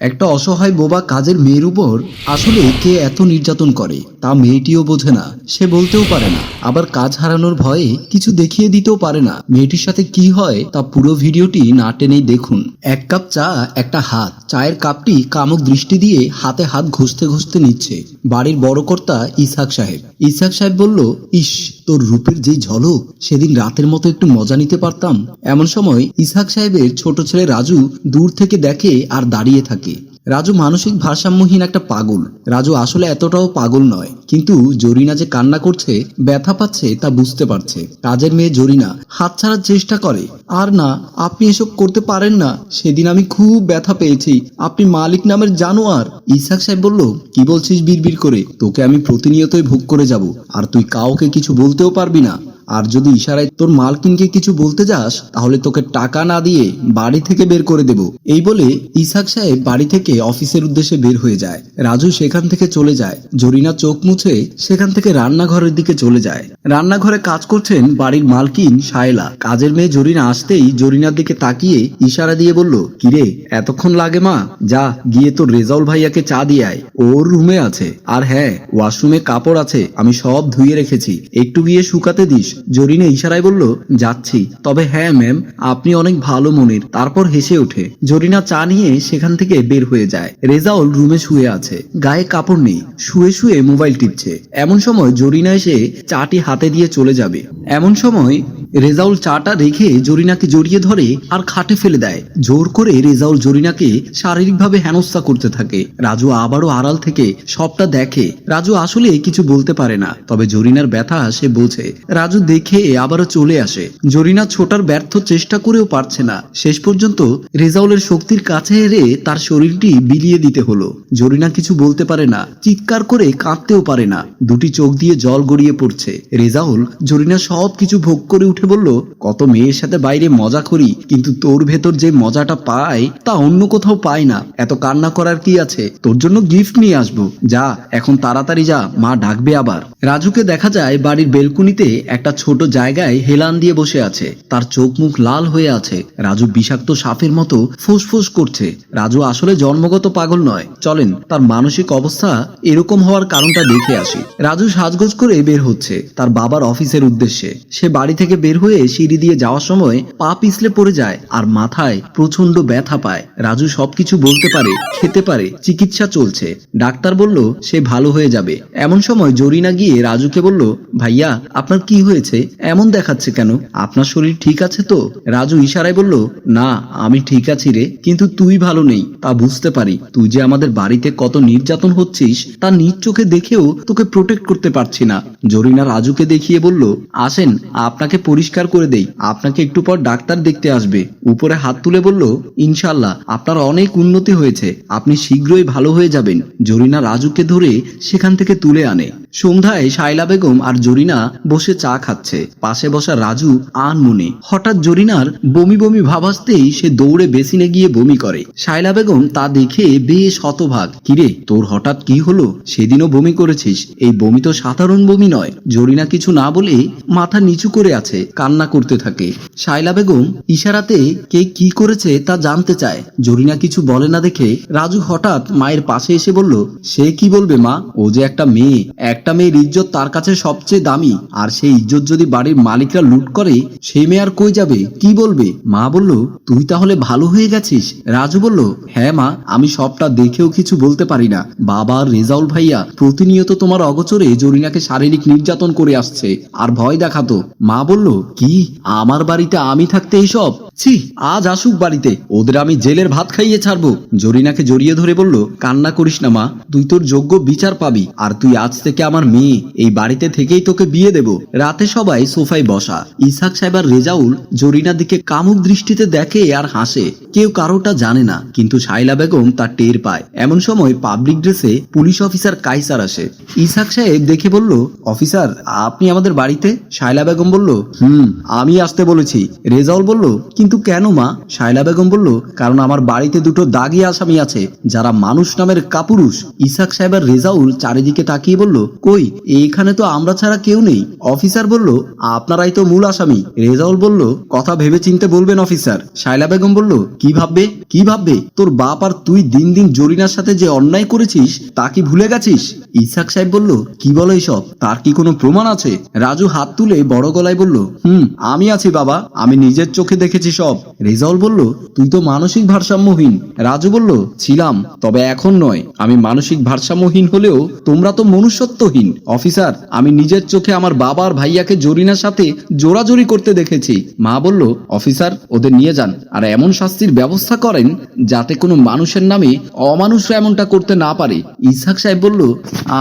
একটা অসহায় বোবা কাজের মেয়ের উপর আসলে কে এত নির্যাতন করে, তা মেয়েটিও বোঝে না, সে বলতেও পারে না। আবার কাজ হারানোর ভয়ে কিছু দেখিয়ে দিতেও পারে না। মেয়েটির সাথে কি হয়, তা পুরো ভিডিওটি না টেনেই দেখুন। এক কাপ চা, একটা হাত। চায়ের কাপটি কামক দৃষ্টি দিয়ে হাতে হাত ঘষতে ঘষতে নিচ্ছে। বাড়ির বড় কর্তা ইসাক সাহেব। ইসাক সাহেব বলল, ইস, তোর রূপের যে ঝলক, সেদিন রাতের মতো একটু মজা নিতে পারতাম। এমন সময় ইসাক সাহেবের ছোট ছেলে রাজু দূর থেকে দেখে আর দাঁড়িয়ে থাকে। রাজু মানসিক ভারসাম্যহীন একটা পাগল। রাজু আসলে এতটাও পাগল নয়, কিন্তু জরিনা যে কান্না করছে, ব্যথা পাচ্ছে তা বুঝতে পারছে। কাজের মেয়ে জরিনা হাত ছাড়ার চেষ্টা করে, আর না, আপনি এসব করতে পারেন না। সেদিন আমি খুব ব্যথা পেয়েছি। আপনি মালিক নামের জানোয়ার। ইসাক সাহেব বলল, কি বলছিস বিড়বিড় করে? তোকে আমি প্রতিনিয়তই ভোগ করে যাব, আর তুই কাউকে কিছু বলতেও পারবি না। আর যদি ইশারায় তোর মালকিনকে কিছু বলতে যাস, তাহলে তোকে টাকা না দিয়ে বাড়ি থেকে বের করে দেব। এই বলে ইসাক সাহেব বাড়ি থেকে অফিসের উদ্দেশ্যে বের হয়ে যায়। রাজু সেখান থেকে চলে যায়। জরিনা চোখ মুছে সেখান থেকে রান্নাঘরের দিকে চলে যায়। রান্নাঘরে কাজ করছেন বাড়ির মালকিন শায়লা। কাজের মেয়ে জরিনা আসতেই জরিনার দিকে তাকিয়ে ইশারা দিয়ে বলল, কিরে, এতক্ষণ লাগে মা? যা, গিয়ে তোর রেজাউল ভাইয়াকে চা দিয়ে আয়। ওর রুমে আছে। আর হ্যাঁ ওয়াশরুমে কাপড় আছে। আমি সব ধুয়ে রেখেছি। একটু গিয়ে শুকাতে দিস। জরিনা ইশারায় বলল, যাচ্ছি। তবে হ্যাঁ ম্যাম, আপনি অনেক ভালো মনের। তারপর হেসে ওঠে। জরিনা চা নিয়ে সেখান থেকে বের হয়ে যায়। রেজাউল রুমে শুয়ে আছে। গায়ে কাপড় নেই। শুয়ে শুয়ে মোবাইল টিপছে। এমন সময় জরিনা এসে চাটি হাতে দিয়ে চলে যাবে। এমন সময় রেজাউল চাটা রেখে জরিনাকে জড়িয়ে ধরে আর খাটে ফেলে দেয়। জোর করে রেজাউল জরিনাকে শারীরিকভাবে হেনস্থা করতে থাকে। রাজু আবারও আড়াল থেকে সবটা দেখে। রাজু আসলে কিছু বলতে পারে না, তবে জরিনার ব্যথা সে বোঝে। রাজু দেখে আবারও চলে আসে। জরিনা ছোটার ব্যর্থ চেষ্টা করেও পারছে না। শেষ পর্যন্ত রেজাউলের শক্তির কাছে হেরে তার শরীরটি বিলিয়ে দিতে হলো। জরিনা কিছু বলতে পারে না, চিৎকার করে কাঁদতেও পারে না। দুটি চোখ দিয়ে জল গড়িয়ে পড়ছে। রেজাউল জরিনা সব কিছু ভোগ করে উঠে বলল, কত মেয়ের সাথে বাইরে মজা করি, কিন্তু তোর ভেতর যে মজাটা পাই, তা অন্য কোথাও পাই না। এত কান্না করার কি আছে? তোর জন্য গিফট নিয়ে আসব। যা, এখন তাড়াতাড়ি যা, মা ডাকবে আবার। রাজুকে দেখা যায়, বাড়ির বেলকুনিতে একটা ছোট জায়গায় হেলান দিয়ে বসে আছে। তার চোখ মুখ লাল হয়ে আছে। রাজু বিষাক্ত সাপের মতো ফুসফুস করছে। রাজু আসলে জন্মগত পাগল নয়। চলেন, তার মানসিক অবস্থা এরকম হওয়ার কারণটা দেখে আসি। রাজু সাজগোজ করে বের হচ্ছে, তার বাবার অফিসের উদ্দেশ্যে। সে বাড়ি থেকে বের হয়ে সিঁড়ি দিয়ে যাওয়ার সময় পা পিছলে পড়ে যায় আর মাথায় প্রচণ্ড ব্যথা পায়। রাজু সবকিছু বলতে পারে, খেতে পারে, চিকিৎসা চলছে। ডাক্তার বলল, সে ভালো হয়ে যাবে। এমন সময় জরিনা গিয়ে রাজুকে বলল, ভাইয়া, আপনার কি হয়েছে? এমন দেখাচ্ছে কেন? আপনার শরীর ঠিক আছে তো? রাজু ইশারায় বলল, না, আমি ঠিক আছি রে, কিন্তু তুই ভালো নেই, তা বুঝতে পারি। তুই যে আমাদের বাড়িতে কত নির্যাতন হচ্ছিস, তা নিজ চোখে দেখেও তোকে প্রোটেক্ট করতে পারছি না। জরিনা রাজুকে দেখিয়ে বলল, আসেন, আপনাকে পরিষ্কার করে দেই। আপনাকে একটু পর ডাক্তার দেখতে আসবে। উপরে হাত তুলে বলল ইনশাল্লাহ আপনার অনেক উন্নতি হয়েছে। আপনি শীঘ্রই ভালো হয়ে যাবেন। জরিনা রাজুকে ধরে সেখান থেকে তুলে আনে। সন্ধ্যায় শাইলা বেগম আর জরিনা বসে চা খাচ্ছে। পাশে বসা রাজু আন মনে হঠাৎ জরিনার বমি বমি ভাব আসতেই সে দৌড়ে বেসিনে গিয়ে বমি করে। শাইলা বেগম তা দেখে বেশ হতভাগ। কিরে, তোর হঠাৎ কি হলো? সেদিনও বমি করেছিস। এই বমি তো সাধারণ বমি নয়। জরিনা কিছু না বলে মাথা নিচু করে আছে। কান্না করতে থাকে। শাইলা বেগম ইশারাতে কে কি করেছে তা জানতে চায়। জরিনা কিছু বলে না দেখে রাজু হঠাৎ মায়ের পাশে এসে বলল, সে কি বলবে মা? ও যে একটা মেয়ে। একটা মেয়ের ইজ্জত তার কাছে সবচেয়ে দামি। আর সেই ইজ্জত যদি বাড়ির মালিকরা লুট করে সেই মেয়ে আর কই যাবে? কি বলবে? মা বলল, তুই তাহলে ভালো হয়ে গেছিস। রাজু বলল হ্যাঁ মা, আমি সবটা দেখেও কিছু বলতে পারি না। বাবা রেজাউল ভাইয়া প্রতিনিয়ত তোমার অগোচরে জরিনাকে শারীরিক নির্যাতন করে আসছে। আর ভয় দেখাতো। মা বলল কি? আমার বাড়িতে আমি থাকতে এইসব ছি, আজ আসুক বাড়িতে। ওদের আমি জেলের ভাত খাইয়ে ছাড়বো। জরিনাকে জড়িয়ে ধরে বলল, কান্না করিস না মা, তুই তোর যোগ্য বিচার পাবি, আর তুই আজ থেকে আমার মেয়ে, এই বাড়িতে থেকেই তোকে বিয়ে দেব। রাতে সবাই সোফায় বসা। ইসাক সাহেব আর রেজাউল জরিনার দিকে কামুক দৃষ্টিতে দেখে আর হাসে। কেউ কারোটা জানে না, কিন্তু শাইলা বেগম তার টের পায়। এমন সময় পাবলিক ড্রেসে পুলিশ অফিসার কাইসার আসে। ইসাক সাহেব দেখে বলল, অফিসার, আপনি আমাদের বাড়িতে? শাইলা বেগম বলল, হুম, আমি আসতে বলেছি। রেজাউল বলল, কিন্তু কিন্তু কেন মা? শায়লা বেগম বলল, কারণ আমার বাড়িতে দুটো দাগি আসামি আছে, যারা মানুষ নামের কাপুরুষ। ইসাক সাহেবের রেজাউল চারিদিকে তাকিয়ে বলল, কই, এইখানে তো আমরা ছাড়া কেউ নেই। অফিসার বলল, আপনারাই তো মূল আসামি। রেজাউল বলল, কথা ভেবে চিনতে বলবেন অফিসার। শায়লা বেগম বলল, কি ভাববে? কি ভাববে? তোর বাপ আর তুই দিন দিন জরিনার সাথে যে অন্যায় করেছিস, তা কি ভুলে গেছিস? ইসাক সাহেব বলল, কি বলো এসব? তার কি কোনো প্রমাণ আছে? রাজু হাত তুলে বড় গলায় বলল, হুম, আমি আছি বাবা, আমি নিজের চোখে দেখেছি সব রেজাউল বলল, তুই তো মানসিক ভারসাম্যহীন। রাজু বলল, ছিলাম, তবে এখন নয়। আমি মানসিক ভারসাম্যহীন হলেও তোমরা তো মনুষ্যত্বহীন। অফিসার, আমি নিজের চোখে আমার বাবার ভাইয়াকে জরিনার সাথে জোরাজোরি করতে দেখেছি। মা বলল, অফিসার, ওদের নিয়ে যান। আর এমন শাস্তির ব্যবস্থা করেন যাতে কোনো মানুষের নামে অমানুষরা এমনটা করতে না পারে। ইসহাক সাহেব বলল,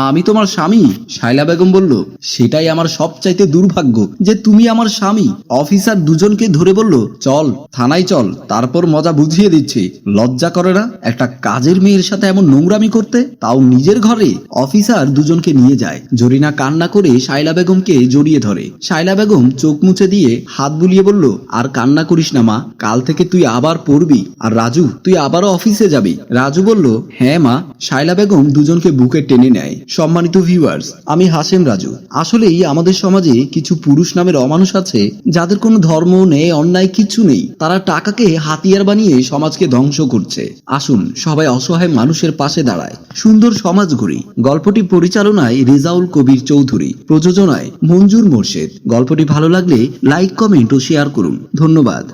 আমি তোমার স্বামী? শাইলা বেগম বলল, সেটাই আমার সবচাইতে দুর্ভাগ্য যে তুমি আমার স্বামী। অফিসার দুজনকে ধরে বলল চল, থানায় চল, তারপর মজা বুঝিয়ে দিচ্ছি। লজ্জা করে না? একটা কাজের মেয়ের সাথে এমন নোংরামি করতে? তাও নিজের ঘরে? অফিসার দুজনকে নিয়ে যায়। জরিনা কান্না করে শাইলা বেগমকে জড়িয়ে ধরে। শাইলা বেগম চোখ মুছে দিয়ে হাত বুলিয়ে বলল, আর কান্না করিস না মা, কাল থেকে তুই আবার পড়বি। আর রাজু, তুই আবারও অফিসে যাবি। রাজু বলল হ্যাঁ মা। শাইলা বেগম দুজনকে বুকে টেনে নেয়। সম্মানিত ভিউয়ার্স, আমি হাসেম রাজু। আসলেই আমাদের সমাজে কিছু পুরুষ নামের অমানুষ আছে, যাদের কোনো ধর্ম নেই অন্যায় কিছু নেই। তারা টাকাকে হাতিয়ার বানিয়ে সমাজকে ধ্বংস করছে। আসুন, সবাই অসহায় মানুষের পাশে দাঁড়ায়। সুন্দর সমাজ গড়ি। গল্পটি পরিচালনায় রেজাউল কবির চৌধুরী। প্রযোজনায় মঞ্জুর মোর্শেদ। গল্পটি ভালো লাগলে লাইক, কমেন্ট ও শেয়ার করুন। ধন্যবাদ।